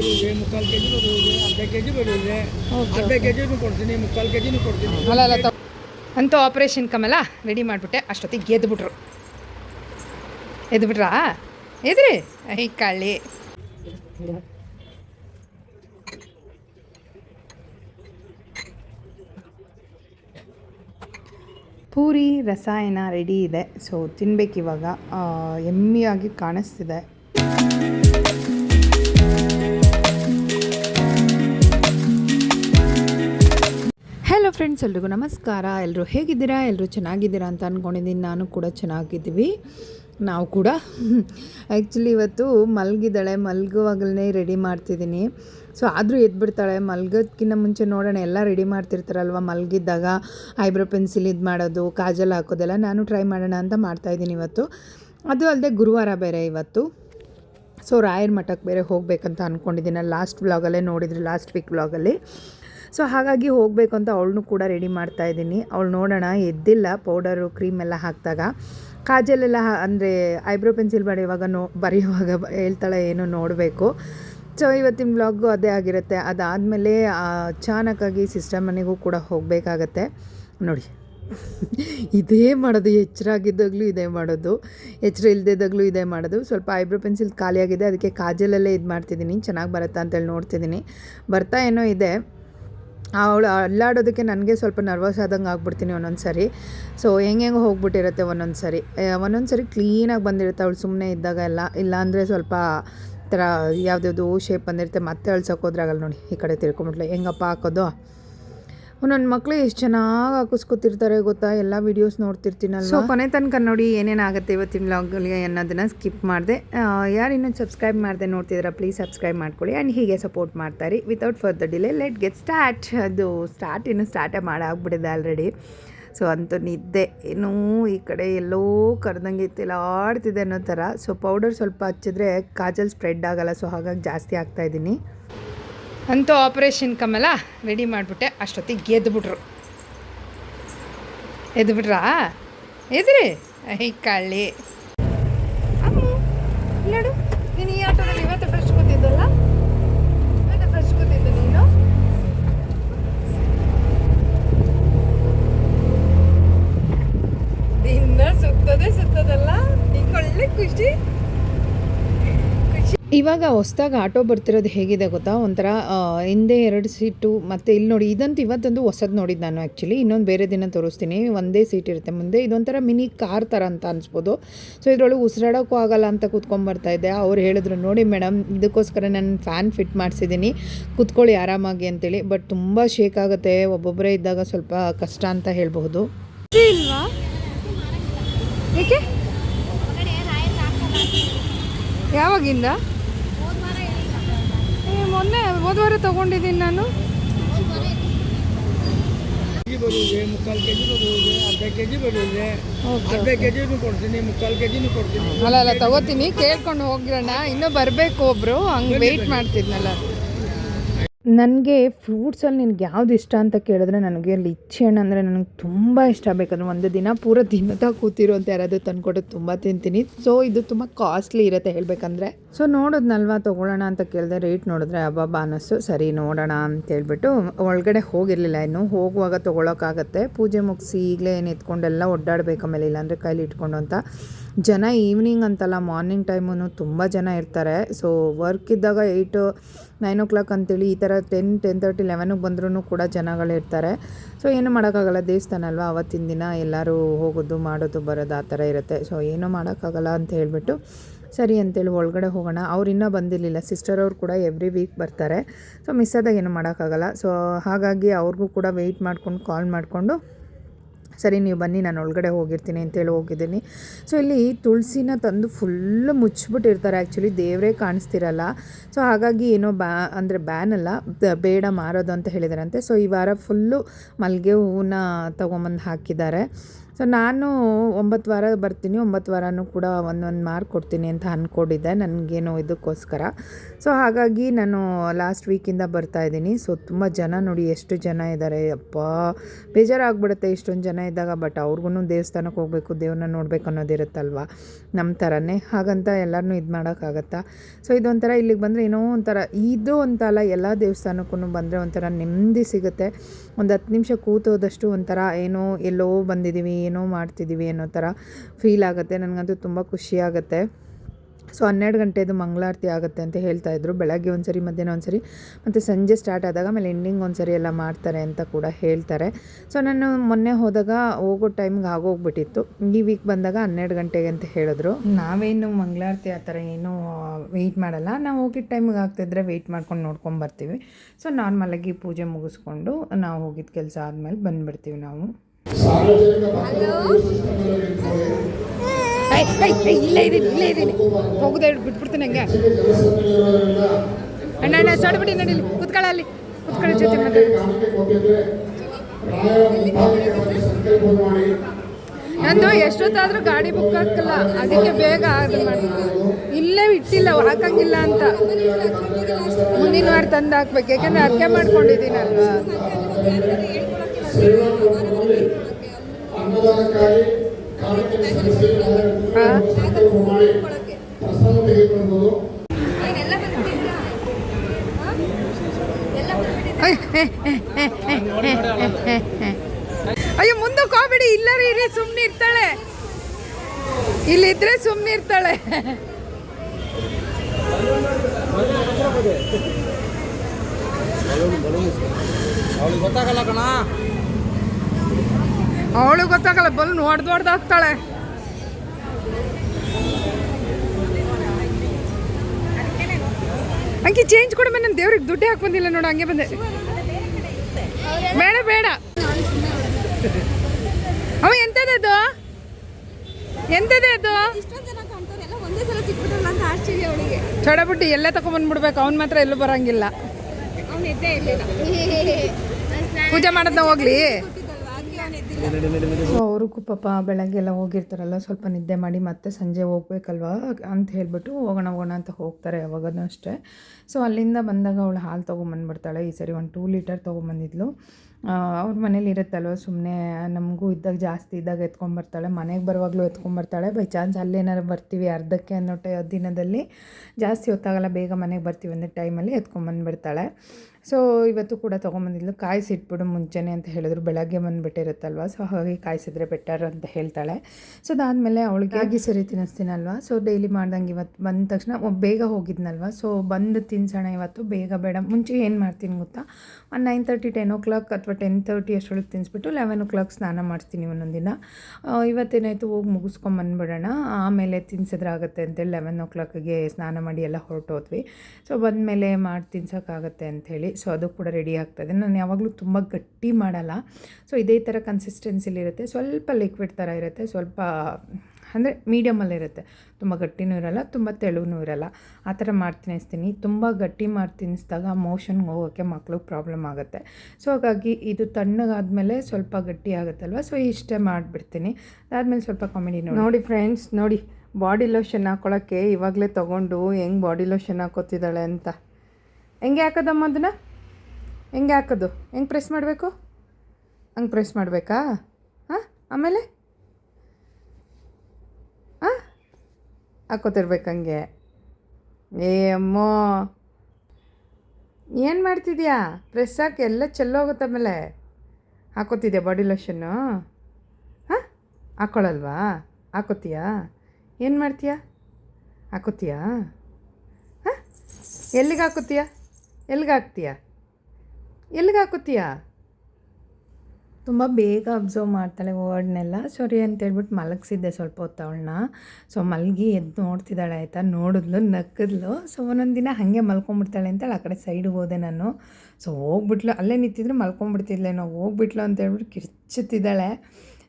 ಬರುತ್ತೆ ಮುಕ್ಕಾಲು K G ಬೆಳ್ಳುಳ್ಳಿ ಅರ್ಧ ಕೆ ಜಿ ಬೆಳ್ಳುಳ್ಳಿ ಅರ್ಧ ಕೆ ಜಿನೂ ಕೊಡ್ತೀನಿ ಮುಕ್ಕಾಲು ಕೆ ಜಿನೂ ಕೊಡ್ತೀನಿ. ಅಲ್ಲ ಅಲ್ಲ ಅಂತ ಅಂತೂ ಆಪ್ರೇಷನ್ ಕಮಲ ರೆಡಿ ಮಾಡಿಬಿಟ್ಟೆ ಅಷ್ಟೊತ್ತಿಗೆ ಎದ್ಬಿಟ್ರು. ಎದ್ಬಿಟ್ರಾ? ಎದ್ರಿ? ಐ ಕಳ್ಳಿ. ಪೂರಿ ರಸಾಯನ ರೆಡಿ ಇದೆ. ಸೊ ತಿನ್ಬೇಕು ಇವಾಗ ಎಮ್ಮಿಯಾಗಿ ಕಾಣಿಸ್ತಿದೆ. ಹಲೋ ಫ್ರೆಂಡ್ಸ್ ಎಲ್ರಿಗೂ ನಮಸ್ಕಾರ. ಎಲ್ಲರೂ ಹೇಗಿದ್ದೀರಾ? ಎಲ್ಲರೂ ಚೆನ್ನಾಗಿದ್ದೀರಾ ಅಂತ ಅಂದ್ಕೊಂಡಿದ್ದೀನಿ ನಾನು ಕೂಡ ಚೆನ್ನಾಗಿದ್ದೀವಿ. ನಾವು ಕೂಡ. ಆ್ಯಕ್ಚುಲಿ ಇವತ್ತು ಮಲಗಿದ್ದಾಳೆ. ಮಲಗುವಾಗಲೇ ರೆಡಿ ಮಾಡ್ತಿದ್ದೀನಿ. ಸೊ ಆದರೂ ಎದ್ಬಿಡ್ತಾಳೆ. ಮಲ್ಗೋದ್ಕಿಂತ ಮುಂಚೆ ನೋಡೋಣ. ಎಲ್ಲ ರೆಡಿ ಮಾಡ್ತಿರ್ತಾರಲ್ವ? ಮಲಗಿದ್ದಾಗ ಐಬ್ರೋ ಪೆನ್ಸಿಲ್ ಇದು ಮಾಡೋದು, ಕಾಜಲ್ ಹಾಕೋದೆಲ್ಲ ನಾನು ಟ್ರೈ ಮಾಡೋಣ ಅಂತ ಮಾಡ್ತಾಯಿದ್ದೀನಿ ಇವತ್ತು. ಅದು ಅಲ್ಲದೆ ಗುರುವಾರ ಬೇರೆ ಇವತ್ತು. ಸೊ ರಾಯರ ಮಠಕ್ಕೆ ಬೇರೆ ಹೋಗಬೇಕಂತ ಅಂದ್ಕೊಂಡಿದ್ದೀನಿ ಲಾಸ್ಟ್ ವ್ಲಾಗಲ್ಲೇ ನೋಡಿದ್ರಿ. ಲಾಸ್ಟ್ ವೀಕ್ ವ್ಲಾಗಲ್ಲಿ ಸೊ ಹಾಗಾಗಿ ಹೋಗಬೇಕು ಅಂತ ಅವಳನ್ನೂ ಕೂಡ ರೆಡಿ ಮಾಡ್ತಾ ಇದ್ದೀನಿ. ಅವಳು ನೋಡೋಣ, ಎದ್ದಿಲ್ಲ ಪೌಡರು ಕ್ರೀಮ್ ಎಲ್ಲ ಹಾಕಿದಾಗ. ಕಾಜಲೆಲ್ಲ ಅಂದರೆ ಐಬ್ರೋ ಪೆನ್ಸಿಲ್ ಬರೆಯುವಾಗ ನೋ, ಬರೆಯುವಾಗ ಹೇಳ್ತಾಳೆ ಏನೋ ನೋಡಬೇಕು. ಸೊ ಇವತ್ತಿನ ಬ್ಲಾಗು ಅದೇ ಆಗಿರುತ್ತೆ. ಅದಾದಮೇಲೆ ಅಚಾನಕ್ಕಾಗಿ ಸಿಸ್ಟರ್ ಮನೆಗೂ ಕೂಡ ಹೋಗಬೇಕಾಗತ್ತೆ. ನೋಡಿ. ಇದೇ ಮಾಡೋದು ಎಚ್ಚರಾಗಿದ್ದಾಗಲೂ ಇದೇ ಮಾಡೋದು. ಎಚ್ಚರ ಇಲ್ಲದಿದ್ದಾಗಲೂ ಇದೇ ಮಾಡೋದು. ಸ್ವಲ್ಪ ಐಬ್ರೋ ಪೆನ್ಸಿಲ್ ಖಾಲಿಯಾಗಿದೆ, ಅದಕ್ಕೆ ಕಾಜಲಲ್ಲೇ ಇದು ಮಾಡ್ತಿದ್ದೀನಿ ಚೆನ್ನಾಗಿ ಬರುತ್ತಾ ಅಂತೇಳಿ ನೋಡ್ತಿದ್ದೀನಿ. ಬರ್ತಾ ಏನೋ ಇದೆ. ಅವಳು ಅಲ್ಲಾಡೋದಕ್ಕೆ ನನಗೆ ಸ್ವಲ್ಪ ನರ್ವಸ್ ಆದಂಗೆ ಆಗ್ಬಿಡ್ತೀನಿ ಒಂದೊಂದು ಸರಿ ಸೊ ಹೆಂಗೆ ಹೆಂಗೆ ಹೋಗ್ಬಿಟ್ಟಿರುತ್ತೆ ಒಂದೊಂದು ಸರಿ ಒಂದೊಂದು ಸರಿ ಕ್ಲೀನಾಗಿ ಬಂದಿರುತ್ತೆ ಅವಳು ಸುಮ್ಮನೆ ಇದ್ದಾಗ ಎಲ್ಲ. ಇಲ್ಲಾಂದರೆ ಸ್ವಲ್ಪ ಥರ ಯಾವುದ್ಯಾವುದು ಶೇಪ್ ಬಂದಿರುತ್ತೆ, ಮತ್ತೆ ಅಳ್ಸೋಕೆ ಹೋದ್ರಾಗಲ್ಲ ನೋಡಿ ಈ ಕಡೆ ತಿರ್ಕೊಂಬಿಟ್ಲೆ ಹೆಂಗಪ್ಪ ಹಾಕೋದು? ಒಂದೊಂದು ಮಕ್ಕಳು ಎಷ್ಟು ಚೆನ್ನಾಗಿ ಹಾಕಿಸ್ಕೊತಿರ್ತಾರೆ ಗೊತ್ತಾ? ಎಲ್ಲ ವೀಡಿಯೋಸ್ ನೋಡ್ತಿರ್ತೀನಲ್ಲ ಸೊ ಕೊನೆ ತನಕ ನೋಡಿ ಏನೇನಾಗುತ್ತೆ ಇವತ್ತಿನ ವ್ಲಾಗ್ಗಳಿಗೆ ಅನ್ನೋದನ್ನು ಸ್ಕಿಪ್ ಮಾಡಿದೆ. ಯಾರು ಇನ್ನೂ ಸಬ್ಸ್ಕ್ರೈಬ್ ಮಾಡಿದೆ ನೋಡ್ತಿದ್ದೀರಾ ಪ್ಲೀಸ್ ಸಬ್ಸ್ಕ್ರೈಬ್ ಮಾಡ್ಕೊಳ್ಳಿ. ಆ್ಯಂಡ್ ಹೀಗೆ ಸಪೋರ್ಟ್ ಮಾಡ್ತಾರೆ without further delay let get start ಅದು ಸ್ಟಾರ್ಟ್ ಇನ್ನು ಸ್ಟಾರ್ಟೇ ಮಾಡಾಗ್ಬಿಡಿದೆ ಆಲ್ರೆಡಿ ಸೊ ಅಂತೂ ನಿದ್ದೆ. ಏನೂ ಈ ಕಡೆ ಎಲ್ಲೋ ಕರೆದಂಗೆ ಆಡ್ತಿದೆ ಅನ್ನೋ ಥರ. ಸೊ ಪೌಡರ್ ಸ್ವಲ್ಪ ಹಚ್ಚಿದ್ರೆ ಕಾಜಲ್ ಸ್ಪ್ರೆಡ್ ಆಗೋಲ್ಲ. ಸೊ ಹಾಗಾಗಿ ಜಾಸ್ತಿ ಆಗ್ತಾ ಅಂತೂ ಆಪ್ರೇಷನ್ ಕಮಲ ರೆಡಿ ಮಾಡಿಬಿಟ್ಟೆ. ಅಷ್ಟೊತ್ತಿಗೆ ಗೆದ್ದುಬಿಟ್ರು ಎದ್ಬಿಟ್ರಾ? ಎದ್ರಿ? ಐ ಕಳ್ಳಿ. ನೋಡು ಇವಾಗ ಹೊಸ್ದಾಗಿ ಆಟೋ ಬರ್ತಿರೋದು ಹೇಗಿದೆ ಗೊತ್ತಾ? ಒಂಥರ ಹಿಂದೆ ಎರಡು ಸೀಟು, ಮತ್ತು ಇಲ್ಲಿ ನೋಡಿ, ಇದಂತೂ ಇವತ್ತೊಂದು ಹೊಸದು ನೋಡಿದ್ದು ನಾನು ಆ್ಯಕ್ಚುಲಿ ಇನ್ನೊಂದು ಬೇರೆ ದಿನ ತೋರಿಸ್ತೀನಿ. ಒಂದೇ ಸೀಟ್ ಇರುತ್ತೆ ಮುಂದೆ. ಇದೊಂಥರ ಮಿನಿ ಕಾರ್ ಥರ ಅಂತ ಅನ್ಸ್ಬೋದು. ಸೊ ಇದರೊಳಗೆ ಉಸಿರಾಡೋಕ್ಕೂ ಆಗಲ್ಲ ಅಂತ ಕೂತ್ಕೊಂಡ್ಬರ್ತಾ ಇದ್ದೆ. ಅವ್ರು ಹೇಳಿದ್ರು, ನೋಡಿ ಮೇಡಮ್ ಇದಕ್ಕೋಸ್ಕರ ನಾನು ಫ್ಯಾನ್ ಫಿಟ್ ಮಾಡಿಸಿದ್ದೀನಿ ಕೂತ್ಕೊಳ್ಳಿ ಆರಾಮಾಗಿ ಅಂತೇಳಿ. ಬಟ್ ತುಂಬ ಶೇಕ್ ಆಗುತ್ತೆ. ಒಬ್ಬೊಬ್ಬರೇ ಇದ್ದಾಗ ಸ್ವಲ್ಪ ಕಷ್ಟ ಅಂತ ಹೇಳಬಹುದು. ಯಾವಾಗಿಂದ? ಮೊನ್ನೆ ಹೋದ ವಾರ ತಗೊಂಡಿದ್ದೀನಿ ನಾನು. ಕೆ ಜಿ ಬರುತ್ತೆ ಮುಕ್ಕಾಲು ಕೆ ಜಿ ಅರ್ಧ ಕೆ ಜಿ ಅರ್ಧ ಕೆ ಜಿನೂ ಕೊಡ್ತೀನಿ ಮುಕ್ಕಾಲು ಕೆ ಜಿನೂ ಕೊಡ್ತೀನಿ. ಅಲ್ಲ ಅಲ್ಲ ತಗೋತೀನಿ. ಕೇಳ್ಕೊಂಡು ಹೋಗಿರೋಣ ಇನ್ನೂ ಬರಬೇಕು ಒಬ್ರು. ಹಂಗೆ ವೆಯ್ಟ್ ಮಾಡ್ತಿದ್ನಲ್ಲ. ನನಗೆ ಫ್ರೂಟ್ಸಲ್ಲಿ ನಿನಗೆ ಯಾವ್ದು ಇಷ್ಟ ಅಂತ ಕೇಳಿದ್ರೆ ನನಗೆ ಲಿಚ್ಚಿ ಹಣ್ಣು ಅಂದರೆ ನನಗೆ ತುಂಬ ಇಷ್ಟ. ಬೇಕಂದ್ರೆ ಒಂದು ದಿನ ಪೂರ ತಿನ್ನುತ್ತಾ ಕೂತಿರೋ ಅಂತ ಯಾರಾದರೂ ತಂದುಕೊಟ್ಟು ತುಂಬ ತಿಂತೀನಿ. ಸೊ ಇದು ತುಂಬ ಕಾಸ್ಟ್ಲಿ ಇರುತ್ತೆ ಹೇಳಬೇಕಂದ್ರೆ. ಸೊ ನೋಡೋದ್ನಲ್ವಾ ತೊಗೊಳ್ಳೋಣ ಅಂತ ಕೇಳಿದೆ ರೇಟ್ ನೋಡಿದ್ರೆ ಅಬ್ಬಬ್ಬ ಅನ್ನಿಸ್ತು. ಸರಿ, ನೋಡೋಣ ಅಂತ ಹೇಳ್ಬಿಟ್ಟು ಒಳಗಡೆ ಹೋಗಿರಲಿಲ್ಲ ಇನ್ನು. ಹೋಗುವಾಗ ತೊಗೊಳೋಕ್ಕಾಗತ್ತೆ. ಪೂಜೆ ಮುಗಿಸಿ ಈಗಲೇ ಏನು ಎತ್ಕೊಂಡೆಲ್ಲ ಒಡ್ಡಾಡ್ಬೇಕು ಆಮೇಲೆ, ಇಲ್ಲಾಂದರೆ ಕೈಲಿ ಇಟ್ಕೊಂಡು ಅಂತ. ಜನ ಈವ್ನಿಂಗ್ ಅಂತಲ್ಲ ಮಾರ್ನಿಂಗ್ ಟೈಮೂ ತುಂಬ ಜನ ಇರ್ತಾರೆ. ಸೊ ವರ್ಕ್ ಇದ್ದಾಗ ಏಯ್ಟು ನೈನ್ ಓ ಕ್ಲಾಕ್ ಅಂತೇಳಿ ಈ ಥರ ಟೆನ್ ಟೆನ್ ತರ್ಟಿ ಲೆವೆನಿಗೆ ಬಂದ್ರೂ ಕೂಡ ಜನಗಳಿರ್ತಾರೆ ಸೊ ಏನು ಮಾಡೋಕ್ಕಾಗಲ್ಲ ದೇವಸ್ಥಾನ ಅಲ್ವಾ ಅವತ್ತಿನ ದಿನ ಎಲ್ಲರೂ ಹೋಗೋದು, ಮಾಡೋದು, ಬರೋದು ಆ ಥರ ಇರುತ್ತೆ. ಸೊ ಏನೂ ಮಾಡೋಕ್ಕಾಗಲ್ಲ ಅಂತ ಹೇಳಿಬಿಟ್ಟು, ಸರಿ ಅಂತೇಳಿ ಒಳಗಡೆ ಹೋಗೋಣ. ಅವ್ರು ಇನ್ನೂ ಬಂದಿರಲಿಲ್ಲ. ಸಿಸ್ಟರ್ ಅವ್ರು ಕೂಡ ಎವ್ರಿ ವೀಕ್ ಬರ್ತಾರೆ. ಸೊ ಮಿಸ್ ಆದಾಗ ಏನು ಮಾಡೋಕ್ಕಾಗಲ್ಲ. ಸೊ ಹಾಗಾಗಿ ಅವ್ರಿಗೂ ಕೂಡ ವೆಯ್ಟ್ ಮಾಡ್ಕೊಂಡು ಕಾಲ್ ಮಾಡಿಕೊಂಡು ಸರಿ, ನೀವು ಬನ್ನಿ, ನಾನು ಒಳಗಡೆ ಹೋಗಿರ್ತೀನಿ ಅಂತೇಳಿ ಹೋಗಿದ್ದೀನಿ. ಸೊ ಇಲ್ಲಿ ತುಳಸಿನ ತಂದು ಫುಲ್ಲು ಮುಚ್ಚಿಬಿಟ್ಟಿರ್ತಾರೆ. ಆ್ಯಕ್ಚುಲಿ ದೇವರೇ ಕಾಣಿಸ್ತಿರಲ್ಲ. ಸೊ ಹಾಗಾಗಿ ಏನೋ ಬ್ಯಾ ಅಂದರೆ ಬ್ಯಾನ್ ಅಲ್ಲ ಬೇಡ ಮಾರೋದು ಅಂತ ಹೇಳಿದಾರಂತೆ. ಸೊ ಈ ವಾರ ಫುಲ್ಲು ಮಲ್ಲಿಗೆ ಹೂವನ್ನ ತೊಗೊಂಬಂದು ಹಾಕಿದ್ದಾರೆ. ಸೊ ನಾನು ಒಂಬತ್ತು ವಾರ ಬರ್ತೀನಿ, ಒಂಬತ್ತು ವಾರನೂ ಕೂಡ ಒಂದೊಂದು ಮಾರ್ಕ್ ಕೊಡ್ತೀನಿ ಅಂತ ಅಂದ್ಕೊಂಡಿದ್ದೆ ನನಗೇನು ಇದಕ್ಕೋಸ್ಕರ. ಸೊ ಹಾಗಾಗಿ ನಾನು ಲಾಸ್ಟ್ ವೀಕಿಂದ ಬರ್ತಾ ಇದ್ದೀನಿ. ಸೊ ತುಂಬ ಜನ ನೋಡಿ ಎಷ್ಟು ಜನ ಇದ್ದಾರೆ ಅಪ್ಪ! ಬೇಜಾರಾಗ್ಬಿಡುತ್ತೆ ಇಷ್ಟೊಂದು ಜನ ಇದ್ದಾಗ ಬಟ್ ಅವ್ರಿಗೂ ದೇವಸ್ಥಾನಕ್ಕೆ ಹೋಗಬೇಕು ದೇವ್ರನ್ನ ನೋಡಬೇಕು ಅನ್ನೋದಿರುತ್ತಲ್ವ? ನಮ್ಮ ಥರನೇ ಹಾಗಂತ ಎಲ್ಲರನ್ನೂ ಇದು ಮಾಡೋಕ್ಕಾಗತ್ತಾ? ಸೊ ಇದೊಂಥರ ಇಲ್ಲಿಗೆ ಬಂದರೆ ಏನೋ ಒಂಥರ, ಇದು ಅಂತಲ್ಲ ಎಲ್ಲ ದೇವಸ್ಥಾನಕ್ಕೂ ಬಂದರೆ ಒಂಥರ ನೆಮ್ಮದಿ ಸಿಗುತ್ತೆ. ಒಂದು ಹತ್ತು ನಿಮಿಷ ಕೂತೋದಷ್ಟು ಒಂಥರ ಏನೋ ಎಲ್ಲೋ ಬಂದಿದ್ದೀವಿ ಏನೋ ಮಾಡ್ತಿದ್ದೀವಿ ಅನ್ನೋ ಥರ ಫೀಲ್ ಆಗುತ್ತೆ. ನನಗಂತೂ ತುಂಬ ಖುಷಿ ಆಗುತ್ತೆ. ಸೊ ಹನ್ನೆರಡು ಗಂಟೆದು ಮಂಗಳಾರತಿ ಆಗುತ್ತೆ ಅಂತ ಹೇಳ್ತಾ ಇದ್ರು. ಬೆಳಗ್ಗೆ ಒಂದು ಸರಿ ಮಧ್ಯಾಹ್ನ ಒಂದ್ಸರಿ, ಮತ್ತು ಸಂಜೆ ಸ್ಟಾರ್ಟ್ ಆದಾಗ ಆಮೇಲೆ ಎಂಡಿಂಗ್ ಒಂದ್ಸರಿ ಎಲ್ಲ ಮಾಡ್ತಾರೆ ಅಂತ ಕೂಡ ಹೇಳ್ತಾರೆ. ಸೊ ನಾನು ಮೊನ್ನೆ ಹೋದಾಗ ಹೋಗೋ ಟೈಮ್ಗೆ ಆಗೋಗ್ಬಿಟ್ಟಿತ್ತು. ಈ ವೀಕ್ ಬಂದಾಗ ಹನ್ನೆರಡು ಗಂಟೆಗೆ ಅಂತ ಹೇಳಿದ್ರು. ನಾವೇನು ಮಂಗಳಾರತಿ ಆ ಥರ ಏನು ವೆಯ್ಟ್ ಮಾಡಲ್ಲ. ನಾವು ಹೋಗಿದ್ದ ಟೈಮಿಗೆ ಆಗ್ತಿದ್ರೆ ವೆಯ್ಟ್ ಮಾಡ್ಕೊಂಡು ನೋಡ್ಕೊಂಡು ಬರ್ತೀವಿ. ಸೊ ನಾರ್ಮಲಾಗಿ ಪೂಜೆ ಮುಗಿಸ್ಕೊಂಡು ನಾವು ಹೋಗಿದ್ದ ಕೆಲಸ ಆದಮೇಲೆ ಬಂದುಬಿಡ್ತೀವಿ ನಾವು. ಇಲ್ಲೇ ಇದ್ದೀನಿ ಇಲ್ಲೇ ಇದ್ದೀನಿ ಹೋಗುದೇ ಬಿಟ್ಬಿಡ್ತೀನಿ ಹಂಗೆ. ಅಣ್ಣ ಅಣ್ಣ ಸೊಡ್ಬಿಡಿ ನಡೀಲಿ ಕುತ್ಕೊಳ್ಳ ಅಲ್ಲಿ. ಕುತ್ಕೊಳ್ಳೋ ಜೊತೆ ನಂದು ಎಷ್ಟೊತ್ತಾದ್ರೂ ಗಾಡಿ ಬುಕ್ ಹಾಕಲ್ಲ. ಅದಕ್ಕೆ ಬೇಗ ಅದು ಮಾಡಿ. ಇಲ್ಲೇ ಇಟ್ಟಿಲ್ಲ, ಹಾಕಂಗಿಲ್ಲ ಅಂತ. ಮುಂದಿನ ವಾರ ತಂದು ಹಾಕ್ಬೇಕು. ಯಾಕಂದ್ರೆ ಅರ್ಕೆ ಮಾಡ್ಕೊಂಡಿದ್ದೀನಲ್ವಾ? ಅನ್ನದಾನಕ್ಕಾಗಿ ಕಾರ್ಯಕ್ರಮ ಸಲ್ಲಿಸಿ ಮಾಡಿ ಪ್ರಸಾದ ತೆಗೆದುಕೊಂಡು ಅಯ್ಯೋ ಮುಂದಕ್ಕೆ ಹೋಗ್ಬೇಡಿ ಇಲ್ಲರೂ ಇರಿ ಸುಮ್ಮನೆ ಇರ್ತಾಳೆ. ಇಲ್ಲಿದ್ರೆ ಸುಮ್ಮನೆ ಇರ್ತಾಳೆ. ಗೊತ್ತಾಗಲ್ಲ ಕಣ. ಅವಳು ಗೊತ್ತಾಗಲ್ಲ ಬಲ್ ನೋಡ್ದು ನೋಡ್ದು ಹಾಕ್ತಾಳೆ. ಅಂಕಿ ಚೇಂಜ್ ಕೊಡಮ್ಮ ನನ್ನ ದೇವ್ರಿಗೆ ದುಡ್ಡು ಹಾಕಿ ಬಂದಿಲ್ಲ ನೋಡು ಹಂಗೆ ಬಂದೆ. ಬೇಡ ಬೇಡ. ಅವ ಎಂತದದು ಎಂತದೇ ಅದು? ಚಡಬಿಟ್ಟು ಎಲ್ಲೇ ತಗೊಂಬಂದ್ಬಿಡ್ಬೇಕು ಅವ್ನು ಮಾತ್ರ ಎಲ್ಲೂ ಬರಂಗಿಲ್ಲ. ಪೂಜೆ ಮಾಡೋದನ್ನ ಹೋಗ್ಲಿ. ಸೊ ಅವ್ರಿಗೂ ಪಾಪ ಬೆಳಗ್ಗೆ ಎಲ್ಲ ಹೋಗಿರ್ತಾರಲ್ಲ, ಸ್ವಲ್ಪ ನಿದ್ದೆ ಮಾಡಿ ಮತ್ತೆ ಸಂಜೆ ಹೋಗ್ಬೇಕಲ್ವಾ ಅಂತ ಹೇಳ್ಬಿಟ್ಟು ಹೋಗೋಣ ಹೋಗೋಣ ಅಂತ ಹೋಗ್ತಾರೆ ಯಾವಾಗನೂ ಅಷ್ಟೇ. ಸೊ ಅಲ್ಲಿಂದ ಬಂದಾಗ ಅವಳು ಹಾಲು ತೊಗೊಂಬಂದ್ಬಿಡ್ತಾಳೆ. ಈ ಸರಿ ಒಂದು ಟೂ ಲೀಟರ್ ತೊಗೊಂಬಂದಿದ್ಲು. ಅವ್ರ ಮನೇಲಿ ಇರುತ್ತಲ್ವ ಸುಮ್ಮನೆ ನಮಗೂ ಇದ್ದಾಗ ಜಾಸ್ತಿ ಇದ್ದಾಗ ಎತ್ಕೊಂಬರ್ತಾಳೆ. ಮನೆಗೆ ಬರುವಾಗಲೂ ಎತ್ಕೊಂಬರ್ತಾಳೆ. ಬೈ ಚಾನ್ಸ್ ಅಲ್ಲೇನಾರು ಬರ್ತೀವಿ ಅರ್ಧಕ್ಕೆ ಅನ್ನೋ ಟೈ, ದಿನದಲ್ಲಿ ಜಾಸ್ತಿ ಹೊತ್ತಾಗಲ್ಲ, ಬೇಗ ಮನೆಗೆ ಬರ್ತೀವಿ ಅಂದರೆ ಟೈಮಲ್ಲಿ ಎತ್ಕೊಂಬಂದ್ಬಿಡ್ತಾಳೆ. ಸೊ ಇವತ್ತು ಕೂಡ ತೊಗೊಂಬಂದಿದ್ಲು ಕಾಯಿಸಿಟ್ಬಿಡು ಮುಂಚೆನೆ ಅಂತ ಹೇಳಿದ್ರು. ಬೆಳಗ್ಗೆ ಬಂದುಬಿಟ್ಟಿರುತ್ತಲ್ವ? ಸೊ ಹಾಗಾಗಿ ಕಾಯಿಸಿದ್ರೆ ಬೆಟರ್ ಅಂತ ಹೇಳ್ತಾಳೆ. ಸೊ ಅದಾದಮೇಲೆ ಅವಳಿಗೆ ಆಗಿ ಸರಿ ತಿನ್ನಿಸ್ತೀನಲ್ವ? ಸೊ ಡೈಲಿ ಮಾಡ್ದಂಗೆ ಇವತ್ತು ಬಂದ ತಕ್ಷಣ ಬೇಗ ಹೋಗಿದ್ನಲ್ವ? ಸೊ ಬಂದು ತಿನ್ಸೋಣ ಇವತ್ತು. ಬೇಗ ಬೇಡ. ಮುಂಚೆ ಏನು ಮಾಡ್ತೀನಿ ಗೊತ್ತಾ? ಒಂದು nine thirty ten o'clock ಅಥವಾ ಟೆನ್ ತರ್ಟಿ ಅಷ್ಟೊಳಗೆ ತಿನ್ನಿಸ್ಬಿಟ್ಟು ಲೆವೆನ್ ಓ ಕ್ಲಾಕ್ ಸ್ನಾನ ಮಾಡ್ತೀನಿ ಒಂದೊಂದಿನ. ಇವತ್ತೇನಾಯಿತು? ಹೋಗಿ ಮುಗಿಸ್ಕೊಂಬಂದ್ಬಿಡೋಣ ಆಮೇಲೆ ತಿನ್ಸಿದ್ರಾಗತ್ತೆ ಅಂತೇಳಿ ಲೆವೆನ್ ಓ ಕ್ಲಾಕಿಗೆ ಸ್ನಾನ ಮಾಡಿ ಎಲ್ಲ ಹೊರಟೋದ್ವಿ. ಸೊ ಬಂದಮೇಲೆ ಮಾಡಿ ತಿನ್ಸೋಕ್ಕಾಗತ್ತೆ ಅಂಥೇಳಿ ಸೊ ಅದು ಕೂಡ ರೆಡಿ ಆಗ್ತದೆ. ನಾನು ಯಾವಾಗಲೂ ತುಂಬ ಗಟ್ಟಿ ಮಾಡಲ್ಲ. ಸೊ ಇದೇ ಥರ ಕನ್ಸಿಸ್ಟೆನ್ಸಿಲಿರುತ್ತೆ ಸ್ವಲ್ಪ ಲಿಕ್ವಿಡ್ ಥರ ಇರುತ್ತೆ. ಸ್ವಲ್ಪ, ಅಂದರೆ ಮೀಡಿಯಮಲ್ಲಿರುತ್ತೆ ತುಂಬ ಗಟ್ಟಿನೂ ಇರಲ್ಲ, ತುಂಬ ತೆಳುವೂ ಇರಲ್ಲ. ಆ ಥರ ಮಾಡಿ ತಿನ್ನಿಸ್ತೀನಿ. ತುಂಬ ಗಟ್ಟಿ ಮಾಡಿ ತಿನ್ನಿಸಿದಾಗ ಮೋಷನ್ಗೆ ಹೋಗೋಕ್ಕೆ ಮಕ್ಳಿಗೆ ಪ್ರಾಬ್ಲಮ್ ಆಗುತ್ತೆ. ಸೊ ಹಾಗಾಗಿ ಇದು ತಣ್ಣಗಾದಮೇಲೆ ಸ್ವಲ್ಪ ಗಟ್ಟಿ ಆಗುತ್ತಲ್ವ? ಸೊ ಇಷ್ಟೇ ಮಾಡಿಬಿಡ್ತೀನಿ. ಅದಾದಮೇಲೆ ಸ್ವಲ್ಪ ಕಾಮಿಡಿ ನೋಡಿ ನೋಡಿ ಫ್ರೆಂಡ್ಸ್ ನೋಡಿ ಬಾಡಿ ಲೋಷನ್ ಹಾಕ್ಕೊಳ್ಳೋಕ್ಕೆ ಇವಾಗಲೇ ತೊಗೊಂಡು ಹೆಂಗೆ ಬಾಡಿ ಲೋಷನ್ ಹಾಕೋತಿದ್ದಾಳೆ ಅಂತ. ಹೆಂಗೆ ಹಾಕೋದಮ್ಮ ಅದನ್ನು? ಹೆಂಗೆ ಹಾಕೋದು? ಹೆಂಗೆ ಪ್ರೆಸ್ ಮಾಡಬೇಕು? ಹಂಗೆ ಪ್ರೆಸ್ ಮಾಡಬೇಕಾ? ಹಾಂ? ಆಮೇಲೆ? ಹಾಂ? ಹಾಕೋತಿರ್ಬೇಕು ಹಂಗೆ. ಏ ಅಮ್ಮೋ! ಏನು ಮಾಡ್ತಿದ್ಯಾ? ಪ್ರೆಸ್ ಹಾಕಿ ಎಲ್ಲ ಚೆಲ್ಲೋಗುತ್ತೆ ಆಮೇಲೆ. ಹಾಕೋತಿದ್ಯಾ ಬಾಡಿ ಲೋಷನ್ನು ಹಾಂ? ಹಾಕ್ಕೊಳ್ಳಲ್ವಾ ಹಾಕೋತೀಯಾ? ಏನು ಮಾಡ್ತೀಯಾ? ಹಾಕೋತೀಯಾ? ಹಾಂ? ಎಲ್ಲಿಗೆ ಹಾಕೋತೀಯಾ? ಎಲ್ಲಿಗೆ ಹಾಕ್ತೀಯಾ ಎಲ್ಲಿಗೆ ಹಾಕುತ್ತೀಯ ತುಂಬ ಬೇಗ ಅಬ್ಸರ್ವ್ ಮಾಡ್ತಾಳೆ ವರ್ಡ್ನೆಲ್ಲ ಸರಿ ಅಂತೇಳ್ಬಿಟ್ಟು ಮಲಗಿಸಿದ್ದೆ ಸ್ವಲ್ಪ ಹೊತ್ತು ಅವಳನ್ನ. ಸೊ ಮಲಗಿ ಎದ್ದು ನೋಡ್ತಿದ್ದಾಳೆ ಆಯಿತಾ? ನೋಡಿದ್ಲು ನಕ್ಕದ್ಲು ಸೊ ಒಂದೊಂದು ದಿನ ಹಾಗೆ ಮಲ್ಕೊಂಬಿಡ್ತಾಳೆ ಅಂತೇಳಿ ಆ ಕಡೆ ಸೈಡಿಗೆ ಹೋದೆ ನಾನು. ಸೊ ಹೋಗ್ಬಿಟ್ಲು. ಅಲ್ಲೇ ನಿಂತಿದ್ರೆ ನಾವು? ಹೋಗ್ಬಿಟ್ಲು ಅಂತೇಳ್ಬಿಟ್ಟು ಕಿರ್ಚುತ್ತಿದ್ದಾಳೆ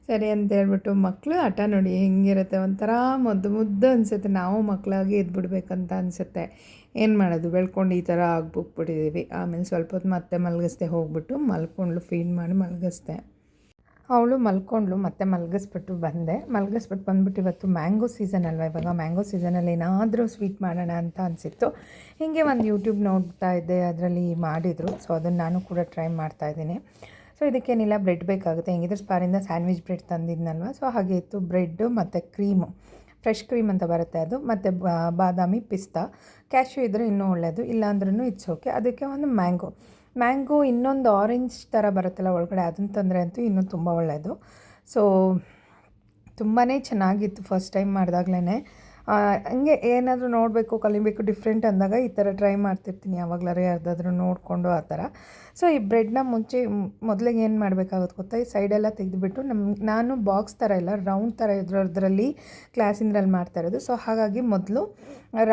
ಸರಿ ಅಂತ ಹೇಳ್ಬಿಟ್ಟು ಮಕ್ಕಳು ಹಠ ನೋಡಿ ಹೆಂಗಿರುತ್ತೆ? ಒಂಥರ ಮುದ್ದು ಮುದ್ದು ಅನಿಸುತ್ತೆ. ನಾವು ಮಕ್ಕಳಾಗಿ ಎದ್ಬಿಡ್ಬೇಕಂತ ಅನಿಸುತ್ತೆ. ಏನು ಮಾಡೋದು? ಬೆಳ್ಕೊಂಡು ಈ ಥರ ಆಗ್ಬಿಟ್ಬಿಟ್ಟಿದ್ದೀವಿ ಆಮೇಲೆ ಸ್ವಲ್ಪ ಹೊತ್ತು ಮತ್ತೆ ಮಲಗಿಸ್ದೆ ಹೋಗ್ಬಿಟ್ಟು ಮಲ್ಕೊಂಡ್ಲು ಫೀಡ್ ಮಾಡಿ ಮಲಗಿಸ್ದೆ. ಅವಳು ಮಲ್ಕೊಂಡ್ಳು, ಮತ್ತೆ ಮಲಗಿಸ್ಬಿಟ್ಟು ಬಂದೆ. ಮಲಗಿಸ್ಬಿಟ್ಟು ಬಂದ್ಬಿಟ್ಟು ಇವತ್ತು ಮ್ಯಾಂಗೋ ಸೀಸನ್ ಅಲ್ವಾ? ಇವಾಗ ಮ್ಯಾಂಗೋ ಸೀಸನಲ್ಲಿ ಏನಾದರೂ ಸ್ವೀಟ್ ಮಾಡೋಣ ಅಂತ ಅನಿಸಿತ್ತು. ಹೀಗೆ ಒಂದು ಯೂಟ್ಯೂಬ್ ನೋಡ್ತಾ ಇದ್ದೆ, ಅದರಲ್ಲಿ ಮಾಡಿದರು. ಸೊ ಅದನ್ನು ನಾನು ಕೂಡ ಟ್ರೈ ಮಾಡ್ತಾ ಇದ್ದೀನಿ. ಸೊ ಇದಕ್ಕೇನಿಲ್ಲ ಬ್ರೆಡ್ ಬೇಕಾಗುತ್ತೆ. ಹೆಂಗಿದ್ರೆ ಸ್ಪಾರಿಂದ ಸ್ಯಾಂಡ್ವಿಚ್ ಬ್ರೆಡ್ ತಂದಿದ್ನಲ್ವ? ಸೊ ಹಾಗೆ ಇತ್ತು. ಬ್ರೆಡ್ಡು ಮತ್ತು ಕ್ರೀಮು ಫ್ರೆಶ್ ಕ್ರೀಮ್ ಅಂತ ಬರುತ್ತೆ ಅದು, ಮತ್ತು ಬಾದಾಮಿ ಪಿಸ್ತಾ. ಕ್ಯಾಶ್ಯೂ ಇದ್ದರೆ ಇನ್ನೂ ಒಳ್ಳೆಯದು ಇಲ್ಲಾಂದ್ರೂ ಇಟ್ಸ್ ಓಕೆ ಅದಕ್ಕೆ ಒಂದು ಮ್ಯಾಂಗೋ. ಮ್ಯಾಂಗೋ ಇನ್ನೊಂದು ಆರೆಂಜ್ ಥರ ಬರುತ್ತಲ್ಲ ಒಳಗಡೆ, ಅದನ್ನ ತಂದರೆ ಅಂತೂ ಇನ್ನೂ ತುಂಬ ಒಳ್ಳೆಯದು ಸೊ ತುಂಬಾ ಚೆನ್ನಾಗಿತ್ತು ಫಸ್ಟ್ ಟೈಮ್ ಮಾಡಿದಾಗ್ಲೇ ಹಂಗೆ ಏನಾದರೂ ನೋಡಬೇಕು, ಕಲಿಬೇಕು ಡಿಫ್ರೆಂಟ್ ಅಂದಾಗ ಈ ಥರ ಟ್ರೈ ಮಾಡ್ತಿರ್ತೀನಿ. ಯಾವಾಗಲಾರು ಯಾರ್ದಾದ್ರೂ ನೋಡಿಕೊಂಡು ಆ ಥರ. ಸೊ ಈ ಬ್ರೆಡ್ನ ಮುಂಚೆ ಮೊದಲಿಗೆ ಏನು ಮಾಡಬೇಕಾಗುತ್ತೆ ಗೊತ್ತಾ? ಈ ಸೈಡೆಲ್ಲ ತೆಗೆದುಬಿಟ್ಟು ನಮ್ಮ ನಾನು ಬಾಕ್ಸ್ ಥರ ಇಲ್ಲ ರೌಂಡ್ ಥರ ಇದ್ರದ್ರಲ್ಲಿ ಕ್ಲಾಸಿಂದ್ರಲ್ಲಿ ಮಾಡ್ತಾ ಇರೋದು. ಸೊ ಹಾಗಾಗಿ ಮೊದಲು